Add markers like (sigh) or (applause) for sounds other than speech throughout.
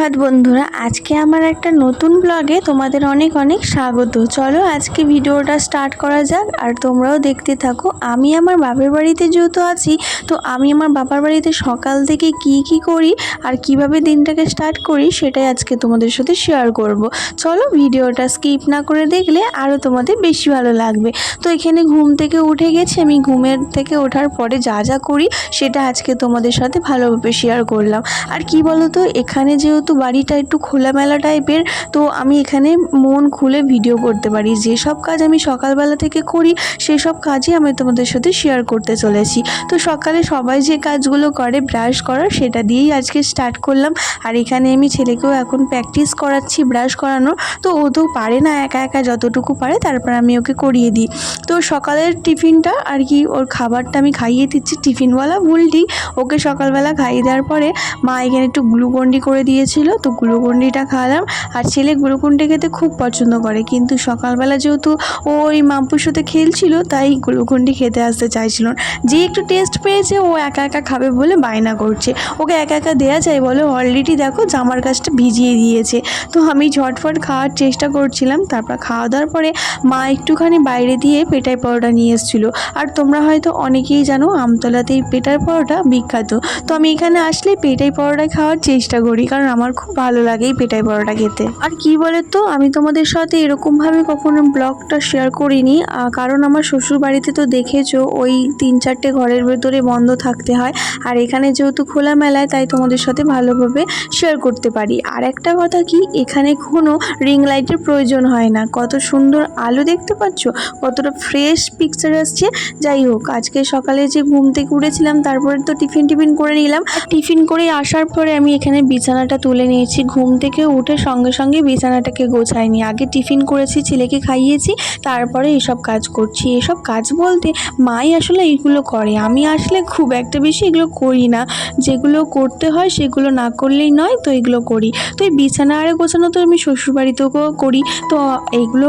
সুপ্রভাত বন্ধুরা। আজকে আমার একটা নতুন ব্লগে তোমাদের অনেক অনেক স্বাগত। চলো আজকে ভিডিওটা স্টার্ট করা যাক আর তোমরাও দেখতে থাকো। আমি আমার বাপের বাড়িতে যেহেতু আছি, তো আমি আমার বাবার বাড়িতে সকাল থেকে কি কি করি আর কীভাবে দিনটাকে স্টার্ট করি সেটাই আজকে তোমাদের সাথে শেয়ার করব। চলো ভিডিওটা স্কিপ না করে দেখলে আরও তোমাদের বেশি ভালো লাগবে। তো এখানে ঘুম থেকে উঠে গেছি, আমি ঘুমের থেকে ওঠার পরে যা যা করি সেটা আজকে তোমাদের সাথে ভালোভাবে শেয়ার করলাম। আর কি বলো তো এখানে যেহেতু বাড়িটা একটু খোলামেলা টাইপের তো আমি এখানে মন খুলে ভিডিও করতে পারি। যেসব কাজ আমি সকালবেলা থেকে করি সেসব কাজই আমি তোমাদের সাথে শেয়ার করতে চলেছি। তো সকালে সবাই যে কাজগুলো করে ব্রাশ করা, সেটা দিয়েই আজকে স্টার্ট করলাম। আর এখানে আমি ছেলেকেও এখন প্র্যাকটিস করাচ্ছি ব্রাশ করানোর। তো ও তো পারে না, একা একা যতটুকু পারে, তারপর আমি ওকে করিয়ে দিই। তো সকালের টিফিনটা আর কি, ওর খাবারটা আমি খাইয়ে দিচ্ছি। টিফিনওয়ালা ভুলটি ওকে সকালবেলা খাইয়ে দেওয়ার পরে মা এখানে একটু গ্লুকন্ডি করে দিয়েছিল তো গ্লুকন্ডিটা খাওয়ালাম। আর ছেলে গ্লুকন্ডি খেতে খুব পছন্দ করে। কিন্তু সকালবেলা যেহেতু ও ওই মাম্পুর সাথে খেলছিল, তাই গ্লুকন্ডি খেতে আসতে চাইছিল যে একটু টেস্ট পেয়েছে, ও একা একা খাবে বলে বায়না করছে। ওকে একা একা দেওয়া যায় বলে অলরেডি দেখো জামার কাজটা ভিজিয়ে দিয়েছে। তো আমি ঝটফট খাওয়ার চেষ্টা করছিলাম। তারপর খাওয়া দাওয়ার পরে মা একটুখানি বাইরে দিয়ে পেটাই পরোটা নিয়ে এসেছিল। আর তোমরা হয়তো অনেকেই জানো, আমতলাতেই পেটাই পরোটা বিখ্যাত। তো আমি এখানে আসলে পেটাই পরোটা খাওয়ার চেষ্টা করি, কারণ আমার খুব ভালো লাগে এই পেটাই পরোটা খেতে। আর কি বলে তো আমি তোমাদের সাথে এরকমভাবে কখনো ব্লগটা শেয়ার করিনি কারণ আমার শ্বশুর বাড়িতে তো দেখেছ, ওই তিন চারটে ঘরের ভেতরে বন্ধ থাকতে হয়। আর এখানে যেহেতু খোলা মেলায় তাই তোমাদের সাথে ভালোভাবে শেয়ার করতে পারি। আর একটা কথা কি, এখানে কোনো রিং লাইটের প্রয়োজন হয় না। কত সুন্দর আলো দেখতে পাচ্ছ, কতটা ফ্রেশ পিকচার আসছে। যাই হোক, আজকে সকালে যে ঘুম থেকে উঠেছিলাম, তারপরে তো টিফিন টিফিন করে নিলাম। টিফিন করে আসার পরে আমি এখানে বিছানাটা তুলে নিয়েছি, ঘুম থেকে উঠে সঙ্গে সঙ্গে বিছানাটাকে গোছাইনি। আগে টিফিন করেছি, ছেলেকে খাইয়েছি, তারপরে এসব কাজ করছি। এসব কাজ বলতে মাই আসলে এইগুলো করে, আমি আসলে খুব একটা বেশি এগুলো করি না। যেগুলো করতে হয় সেগুলো না করলেই নয়, তো এগুলো করি। তো এই বিছানা আরে গোছানো তো আমি শ্বশুরবাড়িতেও করি, তো এইগুলো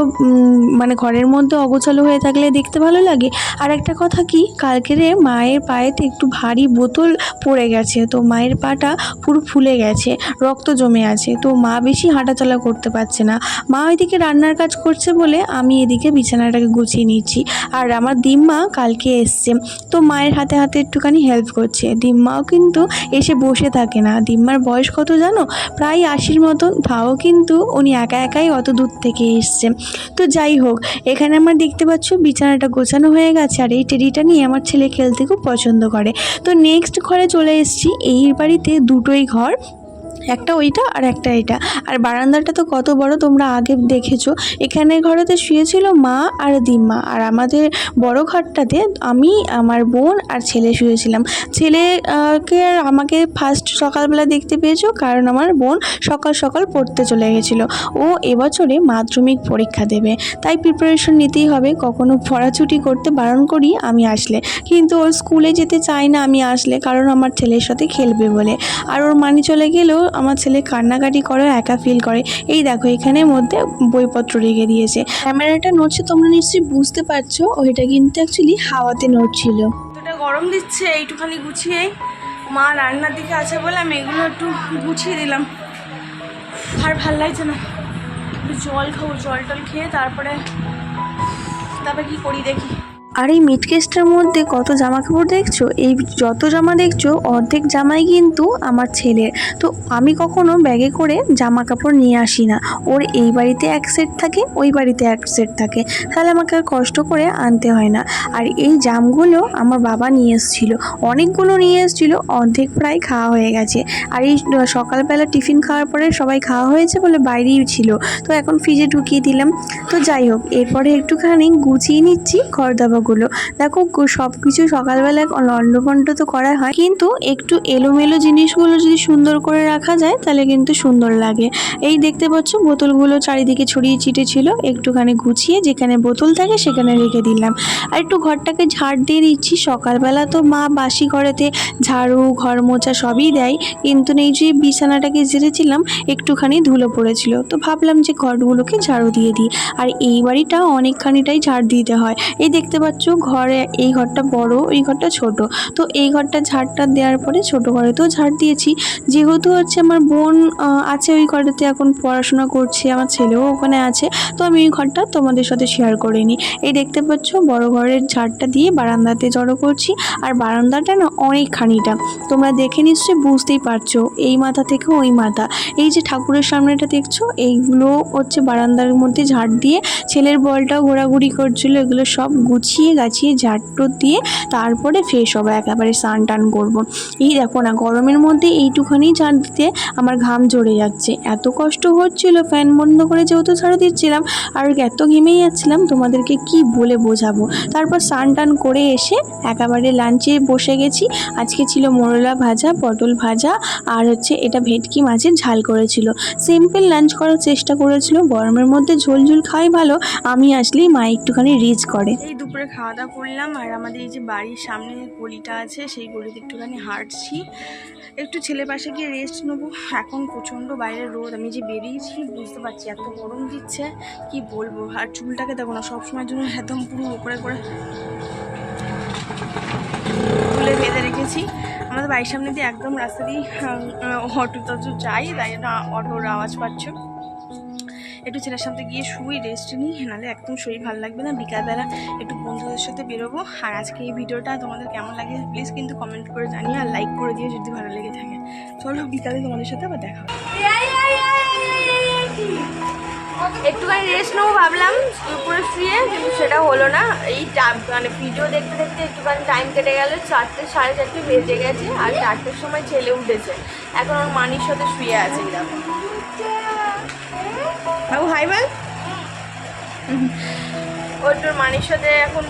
মানে ঘরের মধ্যে অগোছালো হয়ে থাকলে দেখতে ভালো লাগে। আর একটা কথা কি, কালকে রে মায়ের পায়েতে একটু ভারী বোতল পড়ে গেছে, তো মায়ের পাটা পুরো ফুলে গেছে। রক্ত জমে আছে, তো মা বেশি হাঁটাচলা করতে পারছে না। মা ওইদিকে রান্নার কাজ করছে বলে আমি এদিকে বিছানাটাকে গুছিয়ে নিচ্ছি। আর আমার দিম্মা কালকে এসছে, তো মায়ের হাতে হাতে একটুখানি হেল্প করছে। দিম্মাও কিন্তু এসে বসে থাকে না। দিম্মার বয়স কত জানো? প্রায় আশির মতন, তাও কিন্তু উনি একা একাই অত দূর থেকে এসছে। তো যাই হোক, এখানে আমার দেখতে পাচ্ছ বিছানাটা গোছানো হয়ে গেছে আর এই টেডিটা নিয়ে আমার ছেলে খেলতে খুব পছন্দ করে। তো নেক্সট ঘরে চলে এসেছি, এই বাড়িতে দুটোই ঘর। একটা ওইটা আর একটা এটা আর বারান্দাটা তো কত বড় তোমরা আগে দেখেছ। এখানে ঘরেতে শুয়েছিল মা আর দিম্মা। আর আমাদের বড় ঘরটাতে আমি, আমার বোন আর ছেলে শুয়েছিলাম। ছেলেকে আর আমাকে ফার্স্ট সকালবেলা দেখতে পেয়েছ? কারণ আমার বোন সকাল সকাল পড়তে চলে গেছিল। ও এবছরে মাধ্যমিক পরীক্ষা দেবে। তাই প্রিপারেশন নিতেই হবে। কখনো পড়াছুটি করতে বারণ করি, আমি আসলে। কিন্তু ওর স্কুলে যেতে চায় না আমি আসলে, কারণ আমার ছেলের সাথে খেলবে বলে। আর ওর মানি চলে গেলেও আমার ছেলে কান্নাকাটি করে, একা ফিল করে। এই দেখো, এখানে মধ্যে বইপত্র রেখে দিয়েছে। ক্যামেরাটা নড়ছে, তোমরা নিশ্চয়ই বুঝতে পারছ। ওইটা কিন্তু অ্যাকচুয়ালি হাওয়াতে নড়ছিল। এতটা গরম দিচ্ছে, এইটুখানি গুছিয়েই মা রান্নার দিকে আছে বলে আমি এগুলো একটু গুছিয়ে দিলাম। আর ভালো লাগছে না। একটু জল খাব, জল টল খেয়ে তারপরে তারপরে কি করি দেখি। আর এই মিটকেসটার মধ্যে কত জামা কাপড় দেখছ? এই যত জামা দেখছ, অর্ধেক জামাই কিন্তু আমার ছেলের। তো আমি কখনো ব্যাগে করে জামা কাপড় নিয়ে আসি না। ওর এই বাড়িতে এক সেট থাকে, ওই বাড়িতে এক সেট থাকে। তাহলে আমাকে আর কষ্ট করে আনতে হয় না। আর এই জামগুলো আমার বাবা নিয়ে এসেছিল। অনেকগুলো নিয়ে এসেছিল, অর্ধেক প্রায় খাওয়া হয়ে গেছে। আর এই সকালবেলা টিফিন খাওয়ার পরে সবাই খাওয়া হয়েছে বলে বাইরেই ছিল। তো এখন ফ্রিজে ঢুকিয়ে দিলাম। তো যাই হোক, এরপরে একটুখানি গুছিয়ে নিচ্ছি, ঘর দাবাগুলো দেখো সব কিছু সকালবেলা লণ্ডভণ্ড তো করা হয়। কিন্তু একটু এলোমেলো জিনিসগুলো যদি সুন্দর করে রাখা যায়, তাহলে কিন্তু সুন্দর লাগে। এই দেখতে পাচ্ছ, বোতলগুলো চারিদিকে ছড়িয়ে ছিটে ছিল। একটুখানি গুছিয়ে যেখানে বোতল থাকে, সেখানে রেখে দিলাম। আর একটু ঘরটাকে ঝাড় দিয়ে দিচ্ছি। সকালবেলা তো মা বাসি ঘরেতে ঝাড়ু, ঘর মোছা সবই দেয়। কিন্তু এই যে বিছানাটাকে ঝেড়েছিলাম, একটুখানি ধুলো পড়েছিল। তো ভাবলাম যে ঘরগুলোকে ঝাড়ু দিয়ে দিই। আর এই বাড়িটা অনেকখানিটাই ঝাড় দিতে হয়। এই দেখতে পাচ্ছ পাচ্ছ, ঘরে এই ঘরটা বড় এই ঘরটা ছোট। তো এই ঘরটা ঝাড়টা দেওয়ার পরে ছোট ঘরেতেও ঝাড় দিয়েছি। যেহেতু হচ্ছে আমার বোন আছে ওই ঘরেতে, এখন পড়াশোনা করছে, আমার ছেলেও ওখানে আছে, তো আমি ওই ঘরটা তোমাদের সাথে শেয়ার করে নিই। এই দেখতে পাচ্ছ, বড় ঘরের ঝাড়টা দিয়ে বারান্দাতে জড়ো করছি, আর বারান্দাটা না অনেকখানিটা। তোমরা দেখে নিশ্চয়ই বুঝতেই পারছ, এই মাথা থেকে ওই মাথা। এই যে ঠাকুরের সামনেটা দেখছ, এইগুলো হচ্ছে বারান্দার মধ্যে ঝাড় দিয়ে ছেলের বলটাও ঘোরাঘুরি করছিল, এগুলো সব গুছিয়ে গাছিয়ে ঝাড়টো দিয়ে তারপরে ফ্রেশ হব, একেবারে স্নান টান করব। এই দেখো না, গরমের মধ্যে এইটুখানি ঝাড় দিতে আমার ঘাম ঝরে যাচ্ছে। এত কষ্ট হচ্ছিল ফ্যান বন্ধ করে যেহেতু ছাড়া দিচ্ছিলাম, আর এত ঘেমেই যাচ্ছিলাম, তোমাদেরকে কি বলে বোঝাবো? তারপর স্নান টান করে এসে একেবারে লাঞ্চে বসে গেছি। আজকে ছিল মোরলা ভাজা, পটল ভাজা, আর হচ্ছে এটা ভেটকি মাছের ঝাল করেছিল। সিম্পল লাঞ্চ করার চেষ্টা করেছিল, গরমের মধ্যে ঝোল ঝোল খাই ভালো, আমি আসলেই মা একটুখানি রিচ করে। এই দুপুরে খাওয়া দাওয়া করলাম। আর আমাদের এই যে বাড়ির সামনে গলিটা আছে, সেই গলিতে একটুখানি হাঁটছি। একটু ছেলে পাশে গিয়ে রেস্ট নেব। এখন প্রচণ্ড বাইরে রোদ। আমি যে বেরিয়েছি, বুঝতে পারছি এত গরম দিচ্ছে। কি বলব? আর চুলটাকে দেখো না, সবসময়ের জন্য একদম পুরো উপরে করে তুলে বেঁধে রেখেছি। আমাদের বাড়ির সামনে দিয়ে একদম রাস্তা দিয়ে অটো টটো যাই তাই জন্য অটোর আওয়াজ পাচ্ছ? একটু ছেলের সাথে গিয়ে শুই রেস্ট নিই, নাহলে একদম শরীর ভালো লাগবে না। বিকালবেলা একটু বন্ধুদের সাথে বেরোবো। আর আজকে এই ভিডিওটা তোমাদের কেমন লাগে প্লিজ কিন্তু কমেন্ট করে জানিও আর লাইক করে দিয়ে যদি ভালো লেগে থাকে। চলো বিকালে তোমাদের সাথে আবার দেখা একটুখানি রেস্ট নেব ভাবলাম, দুপুরে শুয়ে, কিন্তু সেটা হলো না। এই মানে ভিডিও দেখতে দেখতে একটুখানি টাইম কেটে গেল, চারটে, সাড়ে চারটে বেজে গেছে, আর চারটের সময় ছেলে উঠেছে। এখন ওর মানির সাথে শুয়ে আছে এরকম। বাবু হাই বল (laughs) ওর তোর মানির সাথে এখন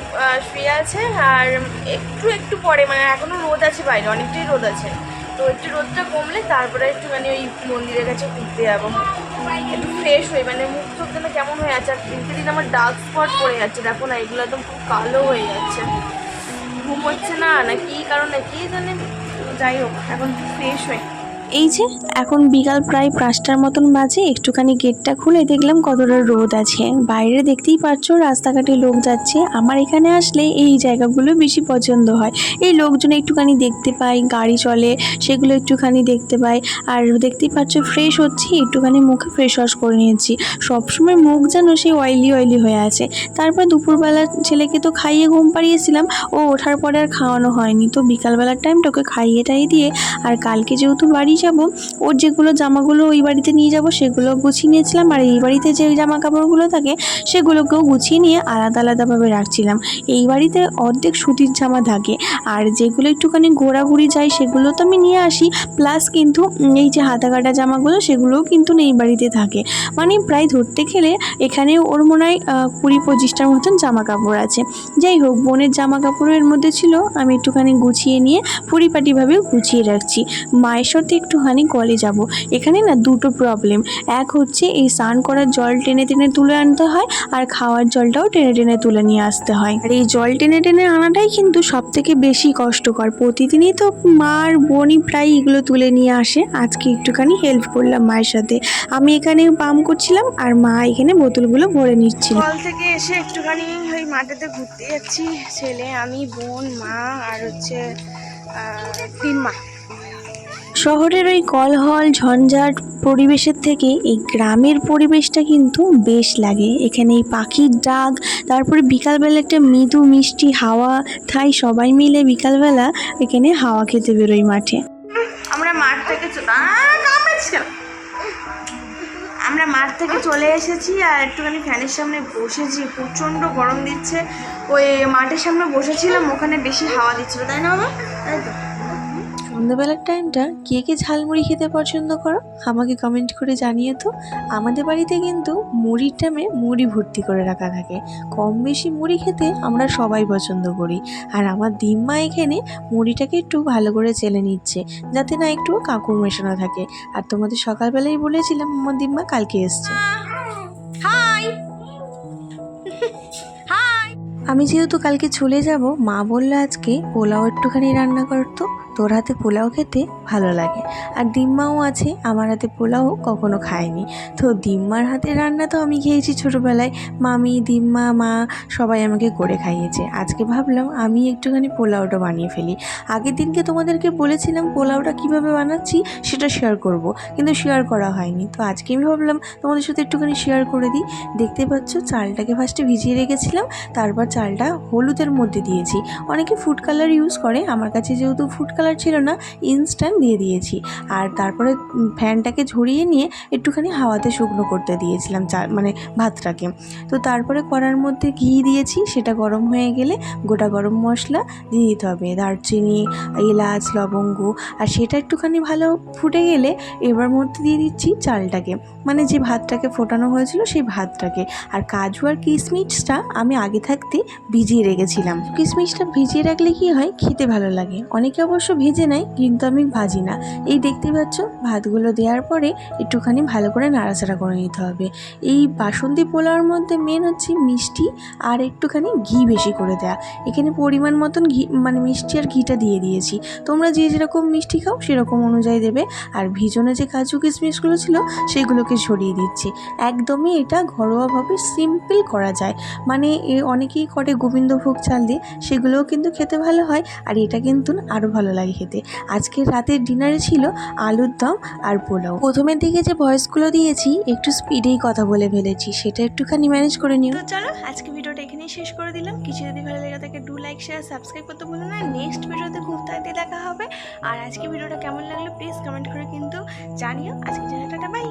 শুয়ে আছে, আর একটু একটু পরে মানে এখনও রোদ আছে বাইরে, অনেকটাই রোদ আছে। তো একটু রোদটা কমলে তারপরে একটুখানি ওই মন্দিরের কাছে ঘুরতে যাব। একটু ফ্রেশ হয়ে মানে মুখ চোখ যেন কেমন হয়ে যাচ্ছে আর দিনকে দিন আমার ডার্ক স্পট পড়ে যাচ্ছে, দেখো না, এগুলো একদম খুব কালো হয়ে যাচ্ছে। ঘুম হচ্ছে না না কি কারণে, কি জানে, যাই হোক, এখন ফ্রেশ হয়ে। এই যে, এখন বিকাল প্রায় পাঁচটার মতন বাজে, একটুখানি গেটটা খুলে দেখলাম কতটা রোদ আছে। বাইরে দেখতেই পাচ্ছ রাস্তাঘাটে লোক যাচ্ছে। আমার এখানে আসলে এই জায়গাগুলো বেশি পছন্দ হয়। এই লোকজন একটুখানি দেখতে পাই, গাড়ি চলে, সেগুলো একটুখানি দেখতে পাই। আর দেখতেই পাচ্ছ ফ্রেশ হচ্ছি, একটুখানি মুখে ফ্রেশ ওয়াশ করে নিয়েছি। সবসময় মুখ যেন সেই অয়েলি অয়েলি হয়ে আছে। তারপর দুপুরবেলা ছেলেকে তো খাইয়ে ঘুম পাড়িয়েছিলাম, ও ওঠার পরে আর খাওয়ানো হয়নি। তো বিকালবেলার টাইমটা ওকে খাইয়ে টাইয়ে দিয়ে, আর কালকে যেহেতু বাড়ি যাব, ওর যেগুলো জামাগুলো ওই বাড়িতে নিয়ে যাব, সেগুলো গুছিয়ে নিয়েছিলাম। আর এই বাড়িতে যে জামা কাপড়গুলো থাকে, সেগুলোকেও গুছিয়ে নিয়ে আলাদা আলাদাভাবে রাখছিলাম। এই বাড়িতে অর্ধেক সুতির জামা থাকে, আর যেগুলো একটুখানি ঘোরাঘুরি যায়, সেগুলো তো আমি নিয়ে আসি। প্লাস কিন্তু এই যে হাতা কাটা জামাগুলো, সেগুলোও কিন্তু এই বাড়িতে থাকে। মানে প্রায় ধরতে গেলে এখানে ওর মনে হয় কুড়ি পঁচিশটার মতন জামা কাপড় আছে। যাই হোক, বোনের জামা কাপড়ের মধ্যে ছিল, আমি একটুখানি গুছিয়ে নিয়ে পরিপাটিভাবে গুছিয়ে রাখছি। মায়ের সাথে একটুখানি কলে যাব। এখানে না দুটো প্রবলেম এক হচ্ছে এই স্নান করার জল টেনে টেনে তুলে আনতে হয়, আর খাওয়ার জলটাও টেনে টেনে তুলে নিয়ে আসতে হয়। আর এই জল টেনে টেনে আনাটাই কিন্তু সব থেকে বেশি কষ্টকর। প্রতিদিনই তো মা আর বোনই প্রায় এগুলো তুলে নিয়ে আসে। আজকে একটুখানি হেল্প করলাম মায়ের সাথে। আমি এখানে পাম্প করছিলাম, আর মা এখানে বোতলগুলো ভরে নিচ্ছিল। কল থেকে এসে একটুখানি ওই মাঠেতে ঘুরতে যাচ্ছি। ছেলে, আমি, বোন, মা, আর হচ্ছে তিন মা। শহরের ওই কলহল, ঝঞ্ঝাট পরিবেশের থেকে এই গ্রামের পরিবেশটা কিন্তু বেশ লাগে। এখানে এই পাখির ডাক, তারপরে বিকালবেলা একটা মৃদু মিষ্টি হাওয়া ঠাই সবাই মিলে বিকালবেলা এখানে হাওয়া খেতে বেরোই মাঠে। আমরা মাঠ থেকে? আমরা মাঠ থেকে চলে এসেছি আর একটুখানি ফ্যানের সামনে বসেছি। প্রচণ্ড গরম দিচ্ছে। ওই মাঠের সামনে বসেছিলাম, ওখানে বেশি হাওয়া দিচ্ছিল, তাই না বাবা? তাই তো? সন্ধ্যাবেলার টাইমটা কে কে ঝালমুড়ি খেতে পছন্দ করো আমাকে কমেন্ট করে জানিয়ে তো। আমাদের বাড়িতে কিন্তু মুড়ির টাইমে মুড়ি ভর্তি করে রাখা থাকে। কম বেশি মুড়ি খেতে আমরা সবাই পছন্দ করি। আর আমার দিম্মা এখানে মুড়িটাকে একটু ভালো করে চেলে নিচ্ছে যাতে না একটু কাকুর মেশানো থাকে। আর তোমাদের সকালবেলায় বলেছিলাম আমার দিম্মা কালকে এসছে। আমি যেহেতু কালকে চলে যাব মা বলল আজকে পোলাও একটুখানি রান্না করতো। তোর হাতে পোলাও খেতে ভালো লাগে। আর ডিম্মাও আছে, আমার হাতে পোলাও কখনো খায়নি। তো ডিম্মার হাতে রান্না তো আমি খেয়েছি ছোটোবেলায়। মামি, ডিম্মা, মা সবাই আমাকে করে খাইয়েছে। আজকে ভাবলাম আমি একটুখানি পোলাওটা বানিয়ে ফেলি। আগের দিনকে তোমাদেরকে বলেছিলাম পোলাওটা কীভাবে বানাচ্ছি, সেটা শেয়ার করব, কিন্তু শেয়ার করা হয়নি। তো আজকে আমি ভাবলাম তোমাদের সাথে একটুখানি শেয়ার করে দিই। দেখতে পাচ্ছ চালটাকে ফার্স্টে ভিজিয়ে রেখেছিলাম, তারপর চালটা হলুদের মধ্যে দিয়েছি। অনেকে ফুড কালার ইউজ করে, আমার কাছে যেহেতু ফুড কালার ছিল না ইনস্ট্যান্ট দিয়ে দিয়েছি। আর তারপরে ফ্যানটাকে ঝরিয়ে নিয়ে একটুখানি হাওয়াতে শুকনো করতে দিয়েছিলাম চা মানে ভাতটাকে। তো তারপরে কড়ার মধ্যে ঘি দিয়েছি, সেটা গরম হয়ে গেলে গোটা গরম মশলা দিয়ে দিতে হবে। দারচিনি, এলাচ, লবঙ্গ, আর সেটা একটুখানি ভালো ফুটে গেলে এবার মধ্যে দিয়ে দিচ্ছি চালটাকে। মানে যে ভাতটাকে ফোটানো হয়েছিল সেই ভাতটাকে। আর কাজু আর কিশমিশটা আমি আগে থাকতে ভিজিয়ে রেখেছিলাম। কিশমিশটা ভিজিয়ে রাখলে কি হয়? খেতে ভালো লাগে। অনেকে অবশ্য ভেজে নেয়, কিন্তু আমি ভাজি না। এই দেখতে পাচ্ছ, ভাতগুলো দেওয়ার পরে একটুখানি ভালো করে নাড়াচাড়া করে নিতে হবে। এই বাসন্তী পোলাওর মধ্যে মেন হচ্ছে মিষ্টি আর একটুখানি ঘি বেশি করে দেওয়া এখানে পরিমাণ মতন ঘি মানে মিষ্টি আর ঘিটা দিয়ে দিয়েছি। তোমরা যে যেরকম মিষ্টি খাও সেরকম অনুযায়ী দেবে। আর ভিজনে যে কাজু কিশমিশগুলো ছিল সেগুলোকে ছড়িয়ে দিচ্ছি। একদমই এটা ঘরোয়াভাবে সিম্পল করা যায়। মানে অনেকেই করে গোবিন্দভোগ চাল দিয়ে, সেগুলোও কিন্তু খেতে ভালো হয়। আর এটা কিন্তু আরও ভালো লাগে। খেতে। আজকের রাতের ডিনারে ছিল আলুর দম আর পোলাও। প্রথমের দিকে যে ভয়েসগুলো দিয়েছি, একটু স্পিডেই কথা বলে ফেলেছি। সেটা একটুখানি ম্যানেজ করে নিও। চলো, আজকে ভিডিওটা এখানেই শেষ করে দিলাম। কিছু যদি ভালো লেগে থাকে ডু লাইক শেয়ার সাবস্ক্রাইব করতে ভুলো না। নেক্সট ভিডিওতে খুব তাড়াতাড়ি দেখা হবে। আর আজকে ভিডিওটা কেমন লাগল প্লিজ কমেন্ট করে কিন্তু জানিও। আজকে জানাটা বাই